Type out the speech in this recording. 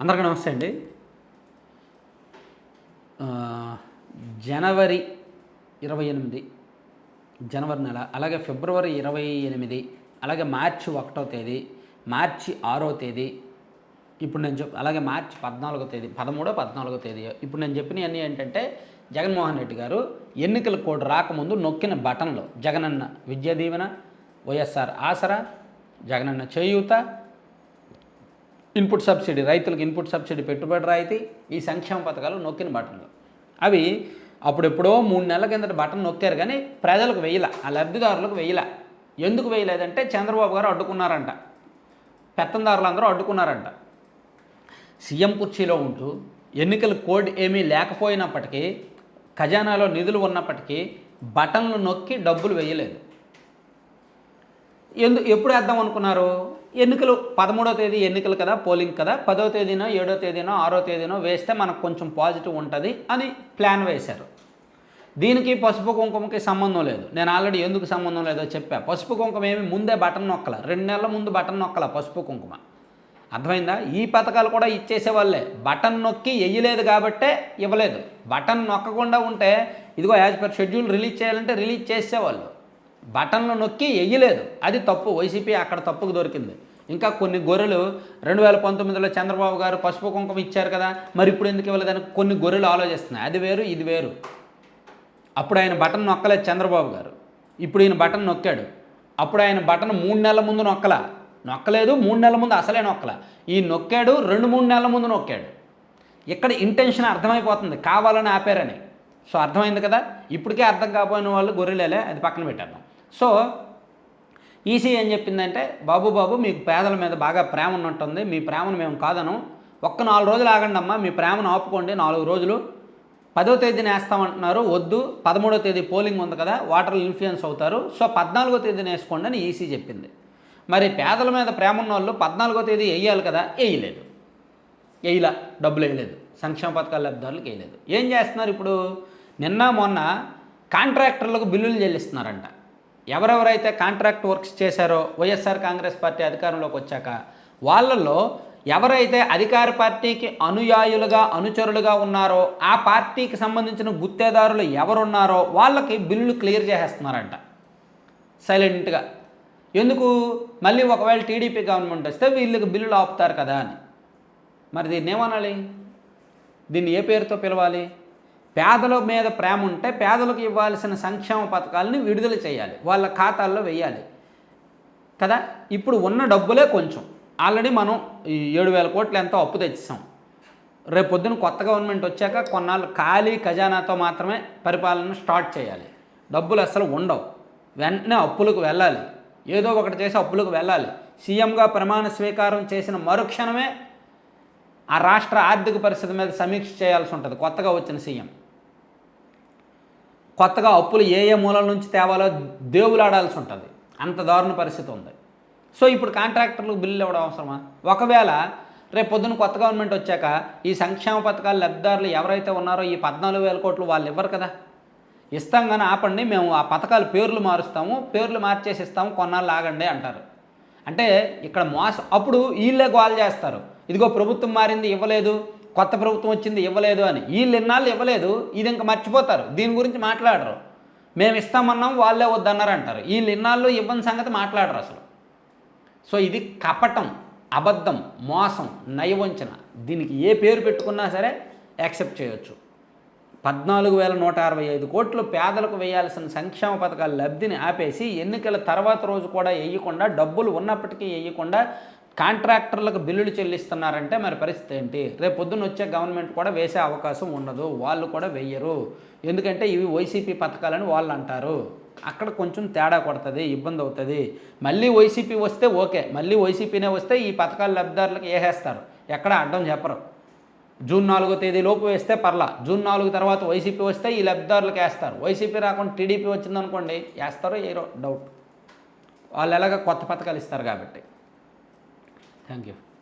అందరికీ నమస్తే అండి. జనవరి ఇరవై ఎనిమిది జనవరి నెల అలాగే ఫిబ్రవరి ఇరవై ఎనిమిది అలాగే మార్చి ఒకటో తేదీ మార్చి ఆరో తేదీ ఇప్పుడు నేను చెప్ అలాగే మార్చి పద్నాలుగో తేదీ పదమూడో పద్నాలుగో తేదీ ఇప్పుడు నేను చెప్పినవన్నీ ఏంటంటే జగన్మోహన్ రెడ్డి గారు ఎన్నికల కోడ్ రాకముందు నొక్కిన బటన్లు Jagananna Vidya Deevena YSR Aasara Jagananna Cheyutha input subsidy రైతులకు ఇన్పుట్ సబ్సిడీ పెట్టుబడి రాయితీ ఈ సంక్షేమ పథకాలు నొక్కిన బటన్లు అవి అప్పుడెప్పుడో మూడు నెలల కిందట బటన్ నొక్కారు కానీ ప్రజలకు వేయల ఆ లబ్ధిదారులకు వేయల ఎందుకు వేయలేదంటే చంద్రబాబు గారు అడ్డుకున్నారంట. పెత్తందారులందరూ అడ్డుకున్నారంట. సీఎం కుర్చీలో ఉంటూ ఎన్నికల కోడ్ ఏమీ లేకపోయినప్పటికీ ఖజానాలో నిధులు ఉన్నప్పటికీ బటన్లు నొక్కి డబ్బులు వేయలేదు ఎందు ఎప్పుడు వేద్దాం అనుకున్నారు? ఎన్నికలు పదమూడో తేదీ ఎన్నికలు కదా పోలింగ్ కదా పదో తేదీనో ఏడో తేదీనో ఆరో తేదీనో వేస్తే మనకు కొంచెం పాజిటివ్ ఉంటుంది అని ప్లాన్ వేశారు. దీనికి పసుపు కుంకుమకి సంబంధం లేదు. నేను ఆల్రెడీ ఎందుకు సంబంధం లేదో చెప్పా. పసుపు కుంకుమ ఏమి ముందే బటన్ నొక్కల. రెండు నెలల ముందు బటన్ నొక్కల పసుపు కుంకుమ. అర్థమైందా? ఈ పథకాలు కూడా ఇచ్చేసే వాళ్ళే. బటన్ నొక్కి వెయ్యలేదు కాబట్టే ఇవ్వలేదు. బటన్ నొక్కకుండా ఉంటే ఇదిగో యాజ్ పర్ షెడ్యూల్ రిలీజ్ చేయాలంటే రిలీజ్ చేసేవాళ్ళు. బటన్లు నొక్కి వేయలేదు అది తప్పు. వైసీపీ అక్కడ తప్పుకు దొరికింది. ఇంకా కొన్ని గొర్రెలు రెండు వేల పంతొమ్మిదిలో చంద్రబాబు గారు పసుపు కుంకుమ ఇచ్చారు కదా మరి ఇప్పుడు ఎందుకు ఇవ్వలేదని కొన్ని గొర్రెలు ఆలోచిస్తున్నాయి. అది వేరు ఇది వేరు. అప్పుడు ఆయన బటన్ నొక్కలేదు చంద్రబాబు గారు. ఇప్పుడు ఈయన బటన్ నొక్కాడు. అప్పుడు ఆయన బటన్ మూడు నెలల ముందు నొక్కలా. నొక్కలేదు మూడు నెలల ముందు అసలే నొక్కల. ఈ నొక్కాడు రెండు మూడు నెలల ముందు నొక్కాడు. ఇక్కడ ఇంటెన్షన్ అర్థమైపోతుంది. కావాలని ఆపారని. సో అర్థమైంది కదా? ఇప్పటికే అర్థం కాకపోయిన వాళ్ళు గొర్రెలేలే అది పక్కన పెట్టేద్దాం. సో ఈసీ ఏం చెప్పిందంటే బాబు బాబు మీకు పేదల మీద బాగా ప్రేమ ఉన్నట్టుంది మీ ప్రేమను మేము కాదను. ఒక్క నాలుగు రోజులు ఆగండి అమ్మా మీ ప్రేమను ఆపుకోండి నాలుగు రోజులు. పదో తేదీన వేస్తామంటున్నారు వద్దు. పదమూడో తేదీ పోలింగ్ ఉంది కదా వాటర్ ఇన్ఫ్లుయెన్స్ అవుతారు. సో పద్నాలుగో తేదీన వేసుకోండి అని ఈసీ చెప్పింది. మరి పేదల మీద ప్రేమ ఉన్న వాళ్ళు పద్నాలుగో తేదీ వేయాలి కదా వేయలేదు వేయలా డబ్బులు వేయలేదు సంక్షేమ పథకాల లబ్ధిదారులకు వేయలేదు ఏం చేస్తున్నారు ఇప్పుడు? నిన్న మొన్న కాంట్రాక్టర్లకు బిల్లులు చెల్లిస్తున్నారంట. ఎవరెవరైతే కాంట్రాక్ట్ వర్క్స్ చేశారో వైఎస్ఆర్ కాంగ్రెస్ పార్టీ అధికారంలోకి వచ్చాక వాళ్ళల్లో ఎవరైతే అధికార పార్టీకి అనుయాయులుగా అనుచరులుగా ఉన్నారో ఆ పార్టీకి సంబంధించిన గుత్తేదారులు ఎవరున్నారో వాళ్ళకి బిల్లులు క్లియర్ చేసేస్తున్నారంట. సైలెంట్గా. ఎందుకు? మళ్ళీ ఒకవేళ టీడీపీ గవర్నమెంట్ వస్తే వీళ్ళకి బిల్లులు ఆపుతారు కదా అని. మరి దీన్ని ఏమనాలి? దీన్ని ఏ పేరుతో పిలవాలి? పేదల మీద ప్రేమ ఉంటే పేదలకు ఇవ్వాల్సిన సంక్షేమ పథకాలని విడుదల చేయాలి. వాళ్ళ ఖాతాల్లో వేయాలి. కదా? ఇప్పుడు ఉన్న డబ్బులే కొంచెం. ఆల్రెడీ మనం ఏడు వేల కోట్లు ఎంతో అప్పు తెచ్చాం రేపు పొద్దున కొత్త గవర్నమెంట్ వచ్చాక కొన్నాళ్ళు ఖాళీ ఖజానాతో మాత్రమే పరిపాలన స్టార్ట్ చేయాలి. డబ్బులు అసలు ఉండవు. వెంటనే అప్పులకు వెళ్ళాలి. ఏదో ఒకటి చేసి అప్పులకు వెళ్ళాలి. సీఎంగా ప్రమాణ స్వీకారం చేసిన మరుక్షణమే ఆ రాష్ట్ర ఆర్థిక పరిస్థితి మీద సమీక్ష చేయాల్సి ఉంటుంది. కొత్తగా వచ్చిన సీఎం. కొత్తగా అప్పులు ఏ ఏ మూలల నుంచి తేవాలో దేవులాడాల్సి ఉంటుంది. అంత దారుణ పరిస్థితి ఉంది. సో ఇప్పుడు కాంట్రాక్టర్లకు బిల్లులు ఇవ్వడం అవసరమా? ఒకవేళ రేపు పొద్దున కొత్త గవర్నమెంట్ వచ్చాక ఈ సంక్షేమ పథకాల లబ్ధిదారులు ఎవరైతే ఉన్నారో ఈ పద్నాలుగు వేల కోట్లు వాళ్ళు ఇవ్వరు కదా? ఇస్తాం కానీ ఆపండి మేము ఆ పథకాల పేర్లు మారుస్తాము పేర్లు మార్చేసి ఇస్తాము కొన్నాళ్ళు ఆగండి అంటారు. అంటే ఇక్కడ మోస అప్పుడు వీళ్ళే గోల్ చేస్తారు. ఇదిగో ప్రభుత్వం మారింది ఇవ్వలేదు. కొత్త ప్రభుత్వం వచ్చింది ఇవ్వలేదు అని. వీళ్ళు ఇన్నాళ్ళు ఇవ్వలేదు ఇది ఇంకా మర్చిపోతారు. దీని గురించి మాట్లాడరు. మేము ఇస్తామన్నాం వాళ్ళే వద్దన్నారు అంటారు వీళ్ళు ఇన్నాళ్ళు ఇవ్వని సంగతి మాట్లాడరు అసలు. సో ఇది కపటం అబద్ధం మోసం నయవంచన. దీనికి ఏ పేరు పెట్టుకున్నా సరే యాక్సెప్ట్ చేయొచ్చు. పద్నాలుగు వేల నూట అరవై ఐదు కోట్లు పేదలకు వేయాల్సిన సంక్షేమ పథకాల లబ్ధిని ఆపేసి ఎన్నికల తర్వాత రోజు కూడా వేయకుండా డబ్బులు ఉన్నప్పటికీ వేయకుండా కాంట్రాక్టర్లకు బిల్లులు చెల్లిస్తున్నారంటే మరి పరిస్థితి ఏంటి? రేపు పొద్దున్న వచ్చే గవర్నమెంట్ కూడా వేసే అవకాశం ఉండదు. వాళ్ళు కూడా వెయ్యరు. ఎందుకంటే ఇవి వైసీపీ పథకాలని వాళ్ళు అంటారు. అక్కడ కొంచెం తేడా కొడుతుంది ఇబ్బంది అవుతుంది. మళ్ళీ వైసీపీ వస్తే ఓకే. మళ్ళీ వైసీపీనే వస్తే ఈ పథకాల లబ్ధిదారులకు వేసేస్తారు ఎక్కడ అడ్డం చెప్పరు. జూన్ నాలుగో తేదీ లోపు వేస్తే పర్లా. జూన్ నాలుగు తర్వాత వైసీపీ వస్తే ఈ లబ్ధిదారులకు వేస్తారు వైసీపీ రాకుండా టీడీపీ వచ్చిందనుకోండి వేస్తారో ఏరో డౌట్. వాళ్ళు ఎలాగ కొత్త పథకాలు ఇస్తారు కాబట్టి. Thank you.